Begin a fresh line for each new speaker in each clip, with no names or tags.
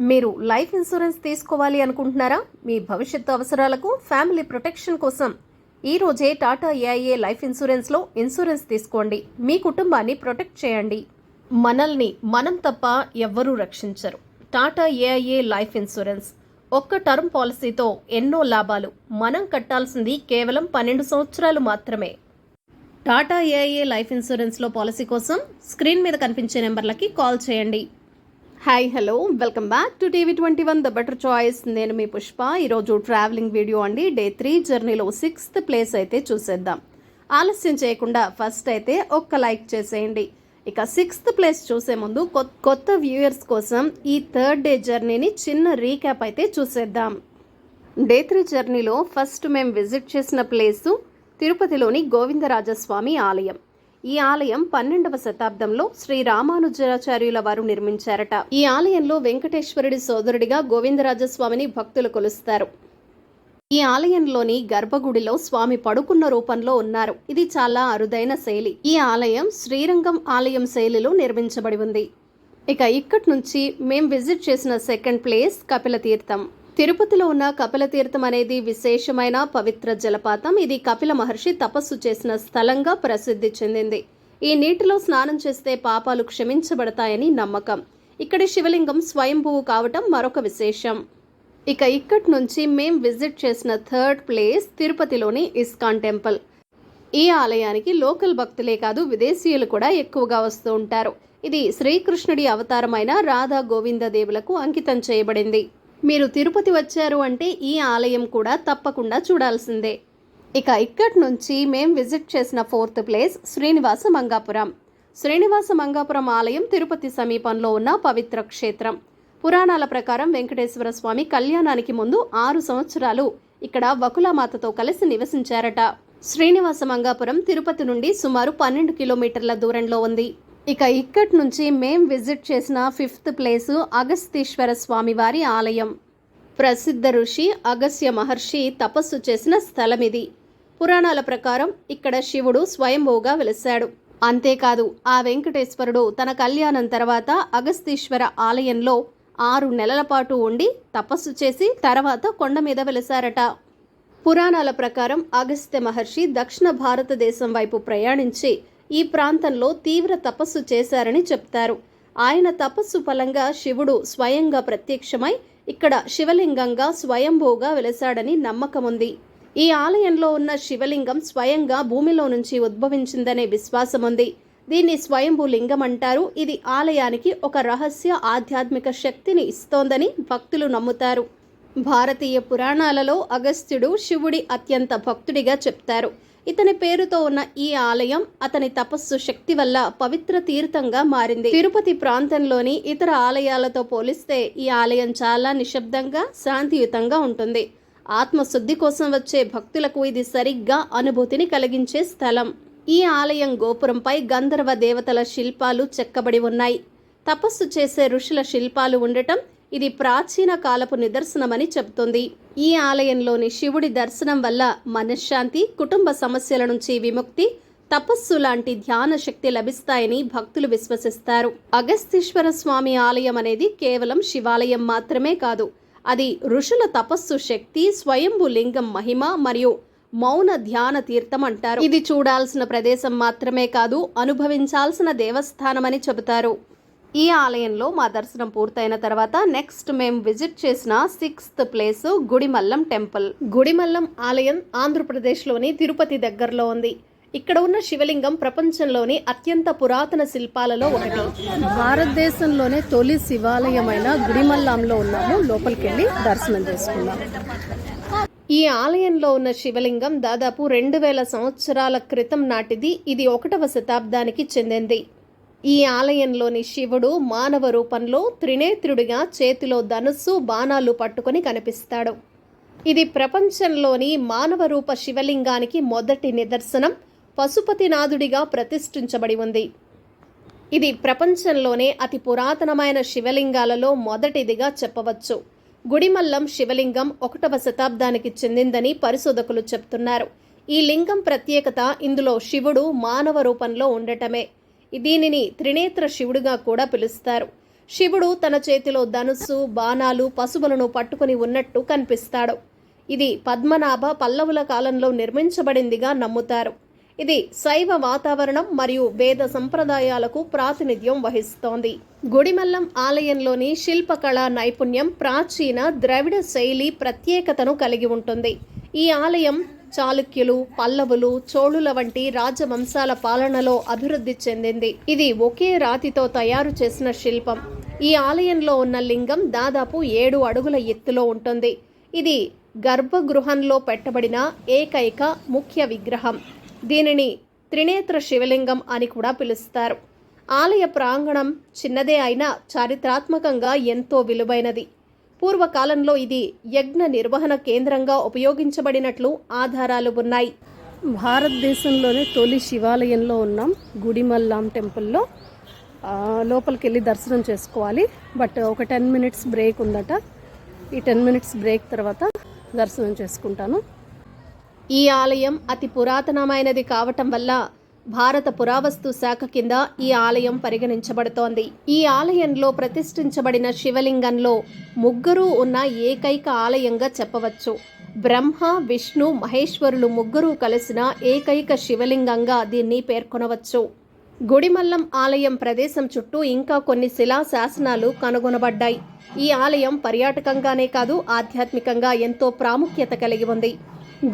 మీరు life insurance తీసుకోవాలి అనుకుంటున్నారా? మీ భవిష్యత్తు అవసరాలకు ఫ్యామిలీ ప్రొటెక్షన్ కోసం ఈ రోజే టాటా ఏఐఏ లైఫ్ ఇన్సూరెన్స్లో ఇన్సూరెన్స్ తీసుకోండి. మీ కుటుంబాన్ని ప్రొటెక్ట్ చేయండి. మనల్ని మనం తప్ప ఎవ్వరూ రక్షించరు. Tata AIA life insurance. ఒక్క టర్మ్ పాలసీతో ఎన్నో లాభాలు. మనం కట్టాల్సింది కేవలం పన్నెండు సంవత్సరాలు మాత్రమే. టాటా ఏఐఏ లైఫ్ ఇన్సూరెన్స్లో పాలసీ కోసం స్క్రీన్ మీద కనిపించే నెంబర్లకి కాల్ చేయండి. Hi hello welcome back to TV twenty one the better choice నేను మీ పుష్ప. ఈరోజు ట్రావెలింగ్ వీడియో అండి. డే త్రీ జర్నీలో సిక్స్త్ ప్లేస్ అయితే చూసేద్దాం. ఆలస్యం చేయకుండా ఫస్ట్ అయితే ఒక్క లైక్ చేసేయండి. ఇక సిక్స్త్ ప్లేస్ చూసే ముందు కొత్త వ్యూయర్స్ కోసం ఈ థర్డ్ డే జర్నీని చిన్న రీక్యాప్ అయితే చూసేద్దాం. డే త్రీ జర్నీలో ఫస్ట్ మేము విజిట్ చేసిన ప్లేసు తిరుపతిలోని గోవిందరాజస్వామి ఆలయం. ఈ ఆలయం పన్నెండవ శతాబ్దంలో శ్రీ రామానుజాచార్యుల వారు నిర్మించారట. ఈ ఆలయంలో వెంకటేశ్వరుడి సోదరుడిగా గోవిందరాజస్వామిని భక్తులు కొలుస్తారు. ఈ ఆలయంలోని గర్భగుడిలో స్వామి పడుకున్న రూపంలో ఉన్నారు. ఇది చాలా అరుదైన శైలి. ఈ ఆలయం శ్రీరంగం ఆలయం శైలిలో నిర్మించబడి ఉంది. ఇక ఇక్కడి నుంచి మేం విజిట్ చేసిన సెకండ్ ప్లేస్ కపిల తీర్థం తిరుపతిలో ఉన్న కపిల తీర్థం అనేది విశేషమైన పవిత్ర జలపాతం. ఇది కపిల మహర్షి తపస్సు చేసిన స్థలంగా ప్రసిద్ధి చెందింది. ఈ నీటిలో స్నానం చేస్తే పాపాలు క్షమించబడతాయని నమ్మకం. ఇక్కడి శివలింగం స్వయంభువు కావటం మరొక విశేషం. ఇక ఇక్కడి నుంచి మేం విజిట్ చేసిన థర్డ్ ప్లేస్ తిరుపతిలోని ఇస్కాన్ టెంపుల్. ఈ ఆలయానికి లోకల్ భక్తులే కాదు విదేశీయులు కూడా ఎక్కువగా వస్తూ ఉంటారు. ఇది శ్రీకృష్ణుడి అవతారమైన రాధా గోవింద దేవులకు అంకితం చేయబడింది. మీరు తిరుపతి వచ్చారు అంటే ఈ ఆలయం కూడా తప్పకుండా చూడాల్సిందే. ఇక ఇక్కడి నుంచి మేం విజిట్ చేసిన ఫోర్త్ ప్లేస్ శ్రీనివాస మంగాపురం. శ్రీనివాస మంగాపురం ఆలయం తిరుపతి సమీపంలో ఉన్న పవిత్ర క్షేత్రం. పురాణాల ప్రకారం వెంకటేశ్వర స్వామి కళ్యాణానికి ముందు ఆరు సంవత్సరాలు ఇక్కడ వకులామాతతో కలిసి నివసించారట. శ్రీనివాస మంగాపురం తిరుపతి నుండి సుమారు పన్నెండు కిలోమీటర్ల దూరంలో ఉంది. ఇక ఇక్కడి నుంచి మేం విజిట్ చేసిన ఫిఫ్త్ ప్లేసు అగస్తీశ్వర స్వామివారి ఆలయం. ప్రసిద్ధ ఋషి అగస్య మహర్షి తపస్సు చేసిన స్థలం ఇది పురాణాల ప్రకారం ఇక్కడ శివుడు స్వయంభూగా వెలిశాడు. అంతేకాదు ఆ వెంకటేశ్వరుడు తన కళ్యాణం తర్వాత అగస్తీశ్వర ఆలయంలో ఆరు నెలల పాటు ఉండి తపస్సు చేసి తర్వాత కొండ మీద వెలిశారట. పురాణాల ప్రకారం అగస్త్య మహర్షి దక్షిణ భారతదేశం వైపు ప్రయాణించి ఈ ప్రాంతంలో తీవ్ర తపస్సు చేశారని చెప్తారు. ఆయన తపస్సు ఫలంగా శివుడు స్వయంగా ప్రత్యక్షమై ఇక్కడ శివలింగంగా స్వయంభూగా వెలసాడని నమ్మకముంది. ఈ ఆలయంలో ఉన్న శివలింగం స్వయంగా భూమిలో నుంచి ఉద్భవించిందనే విశ్వాసం ఉంది దీన్ని స్వయంభూ లింగం అంటారు. ఇది ఆలయానికి ఒక రహస్య ఆధ్యాత్మిక శక్తిని ఇస్తోందని భక్తులు నమ్ముతారు. భారతీయ పురాణాలలో అగస్త్యుడు శివుడి అత్యంత భక్తుడిగా చెప్తారు. ఇతని పేరుతో ఉన్న ఈ ఆలయం అతని తపస్సు శక్తి వల్ల పవిత్ర తీర్థంగా మారింది. తిరుపతి ప్రాంతంలోని ఇతర ఆలయాలతో పోలిస్తే ఈ ఆలయం చాలా నిశ్శబ్దంగా శాంతియుతంగా ఉంటుంది. ఆత్మశుద్ధి కోసం వచ్చే భక్తులకు ఇది సరిగ్గా అనుభూతిని కలిగించే స్థలం. ఈ ఆలయం గోపురంపై గంధర్వ దేవతల శిల్పాలు చెక్కబడి ఉన్నాయి. తపస్సు చేసే ఋషుల శిల్పాలు ఉండటం ఇది ప్రాచీన కాలపు నిదర్శనమని చెబుతుంది. ఈ ఆలయంలోని శివుడి దర్శనం వల్ల మనశ్శాంతి కుటుంబ సమస్యల నుంచి విముక్తి తపస్సు లాంటి ధ్యాన శక్తి లభిస్తాయని భక్తులు విశ్వసిస్తారు. అగస్తీశ్వర స్వామి ఆలయం అనేది కేవలం శివాలయం మాత్రమే కాదు అది ఋషుల తపస్సు శక్తి స్వయంభు లింగం మహిమ మరియు మౌన ధ్యాన తీర్థం అంటారు. ఇది చూడాల్సిన ప్రదేశం మాత్రమే కాదు అనుభవించాల్సిన దేవస్థానమని చెబుతారు. ఈ ఆలయంలో మా దర్శనం పూర్తయిన తర్వాత నెక్స్ట్ మేము విజిట్ చేసిన sixth place Gudimallam temple. Gudimallam ఆలయం ఆంధ్రప్రదేశ్లోని తిరుపతి దగ్గరలో ఉంది. ఇక్కడ ఉన్న శివలింగం ప్రపంచంలోని అత్యంత పురాతన శిల్పాలలో ఒకటి. భారతదేశంలోనే తొలి శివాలయమైన గుడిమల్లంలో ఉన్నాము. లోపలికి వెళ్ళి దర్శనం చేసుకున్నాము ఈ ఆలయంలో ఉన్న శివలింగం దాదాపు రెండు వేల సంవత్సరాల క్రితం నాటిది. ఇది ఒకటవ శతాబ్దానికి చెందింది. ఈ ఆలయంలోని శివుడు మానవ రూపంలో త్రినేత్రుడిగా చేతిలో ధనుస్సు బాణాలు పట్టుకొని కనిపిస్తాడు. ఇది ప్రపంచంలోని మానవ రూప శివలింగానికి మొదటి నిదర్శనం పశుపతినాథుడిగా ప్రతిష్ఠించబడి ఉంది. ఇది ప్రపంచంలోనే అతి పురాతనమైన శివలింగాలలో మొదటిదిగా చెప్పవచ్చు. గుడిమల్లం శివలింగం ఒకటవ శతాబ్దానికి చెందిందని పరిశోధకులు చెప్తున్నారు. ఈ లింగం ప్రత్యేకత ఇందులో శివుడు మానవ రూపంలో ఉండటమే. దీనిని త్రినేత్ర శివుడుగా కూడా పిలుస్తారు. శివుడు తన చేతిలో ధనుస్సు బాణాలు పశువులను పట్టుకుని ఉన్నట్టు కనిపిస్తాడు. ఇది పద్మనాభ పల్లవుల కాలంలో నిర్మించబడిందిగా నమ్ముతారు. ఇది శైవ వాతావరణం మరియు వేద సంప్రదాయాలకు ప్రాతినిధ్యం వహిస్తోంది. గుడిమల్లం ఆలయంలోని శిల్పకళా నైపుణ్యం ప్రాచీన ద్రవిడ శైలి ప్రత్యేకతను కలిగి ఉంటుంది. ఈ ఆలయం చాళుక్యులు పల్లవులు చోళుల వంటి రాజవంశాల పాలనలో అభివృద్ధి చెందింది. ఇది ఒకే రాతితో తయారు చేసిన శిల్పం. ఈ ఆలయంలో ఉన్న లింగం దాదాపు ఏడు అడుగుల ఎత్తులో ఉంటుంది. ఇది గర్భగృహంలో పెట్టబడిన ఏకైక ముఖ్య విగ్రహం. దీనిని త్రినేత్ర శివలింగం అని కూడా పిలుస్తారు. ఆలయ ప్రాంగణం చిన్నదే అయినా చారిత్రాత్మకంగా ఎంతో విలువైనది. పూర్వకాలంలో ఇది యజ్ఞ నిర్వహణ కేంద్రంగా ఉపయోగించబడినట్లు ఆధారాలు ఉన్నాయి. భారతదేశంలోనే తొలి శివాలయంలో ఉన్నాం గుడిమల్లాం టెంపుల్లో. లోపలికి వెళ్ళి దర్శనం చేసుకోవాలి. బట్ ఒక టెన్ మినిట్స్ బ్రేక్ ఉందట. ఈ టెన్ మినిట్స్ బ్రేక్ తర్వాత దర్శనం చేసుకుంటాను. ఈ ఆలయం అతి పురాతనమైనది కావటం వల్ల భారత పురావస్తు శాఖ కింద ఈ ఆలయం పరిగణించబడుతోంది. ఈ ఆలయంలో ప్రతిష్ఠించబడిన శివలింగంలో ముగ్గురు ఉన్న ఏకైక ఆలయంగా చెప్పవచ్చు. బ్రహ్మ విష్ణు మహేశ్వరులు ముగ్గురు కలిసిన ఏకైక శివలింగంగా దీన్ని పేర్కొనవచ్చు. గుడిమల్లం ఆలయం ప్రదేశం చుట్టూ ఇంకా కొన్ని శిలా శాసనాలు కనుగొనబడ్డాయి. ఈ ఆలయం పర్యాటకంగానే కాదు ఆధ్యాత్మికంగా ఎంతో ప్రాముఖ్యత కలిగి ఉంది.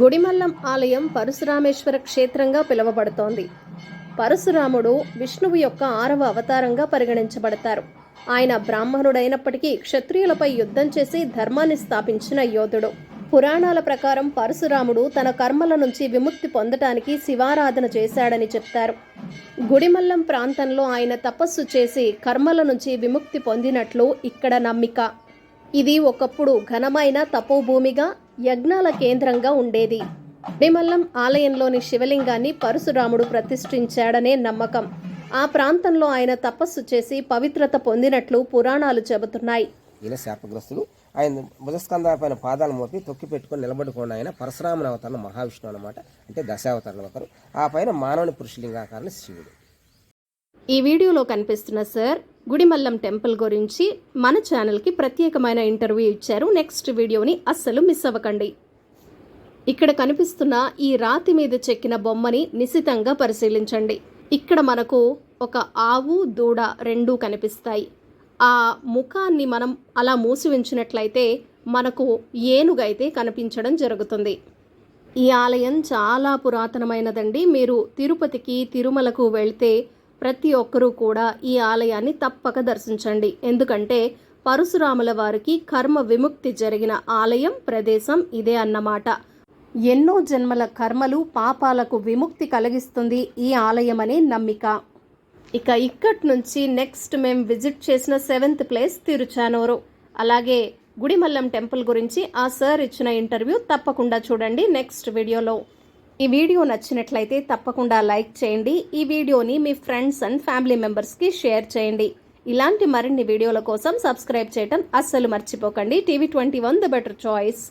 గుడిమల్లం ఆలయం పరశురామేశ్వర క్షేత్రంగా పిలువబడుతోంది. పరశురాముడు విష్ణువు యొక్క ఆరవ అవతారంగా పరిగణించబడతారు. ఆయన బ్రాహ్మణుడైనప్పటికీ క్షత్రియులపై యుద్ధం చేసి ధర్మాన్ని స్థాపించిన యోధుడు. పురాణాల ప్రకారం పరశురాముడు తన కర్మల నుంచి విముక్తి పొందటానికి శివారాధన చేశాడని చెప్తారు. గుడిమల్లం ప్రాంతంలో ఆయన తపస్సు చేసి కర్మల నుంచి విముక్తి పొందినట్లు ఇక్కడ నమ్మిక. ఇది ఒకప్పుడు ఘనమైన తపోభూమిగా యజ్ఞాల కేంద్రంగా ఉండేది. గుడిమల్లం ఆలయంలోని శివలింగాన్ని పరశురాముడు ప్రతిష్ఠించాడనే నమ్మకం. ఆ ప్రాంతంలో ఆయన తపస్సు చేసి పవిత్రత పొందినట్లు పురాణాలు చెబుతున్నాయి.
ఈయన శాపగ్రస్తుడు. ఆయన భుజస్కంధ పైన పాదాలు మోపి తొక్కి పెట్టుకొని నిలబడుకున్న ఆయన పరశురాముని అవతారం మహావిష్ణువు అనమాట అంటే దశావతారంలో ఒకరు. ఆ పైన మానవుని పురుషలింగాకారణ శివుడు.
ఈ వీడియోలో కనిపిస్తున్న సార్ గుడిమల్లం టెంపుల్ గురించి మన ఛానల్కి ప్రత్యేకమైన ఇంటర్వ్యూ ఇచ్చారు. నెక్స్ట్ వీడియోని అస్సలు మిస్ అవ్వకండి. ఇక్కడ కనిపిస్తున్న ఈ రాతి మీద చెక్కిన బొమ్మని నిశితంగా పరిశీలించండి. ఇక్కడ మనకు ఒక ఆవు దూడ రెండూ కనిపిస్తాయి. ఆ ముఖాన్ని మనం అలా మూసి ఉంచినట్లయితే మనకు ఏనుగైతే కనిపించడం జరుగుతుంది. ఈ ఆలయం చాలా పురాతనమైనదండి. మీరు తిరుపతికి తిరుమలకు వెళ్తే ప్రతి ఒక్కరూ కూడా ఈ ఆలయాన్ని తప్పక దర్శించండి. ఎందుకంటే పరశురాముల వారికి కర్మ విముక్తి జరిగిన ఆలయం ప్రదేశం ఇదే అన్నమాట. ఎన్నో జన్మల కర్మలు పాపాలకు విముక్తి కలిగిస్తుంది ఈ ఆలయం అనే నమ్మిక. ఇక ఇక్కడి నుంచి నెక్స్ట్ మేము విజిట్ చేసిన సెవెంత్ ప్లేస్ తిరుచానూరు. అలాగే గుడిమల్లం టెంపుల్ గురించి ఆ సార్ ఇచ్చిన ఇంటర్వ్యూ తప్పకుండా చూడండి నెక్స్ట్ వీడియోలో. ఈ వీడియో నచ్చినట్లయితే తప్పకుండా లైక్ చేయండి ఈ వీడియోని మీ ఫ్రెండ్స్ అండ్ ఫ్యామిలీ మెంబర్స్కి షేర్ చేయండి. ఇలాంటి మరిన్ని వీడియోల కోసం సబ్స్క్రైబ్ చేయటం అస్సలు మర్చిపోకండి. TV twenty one the better choice.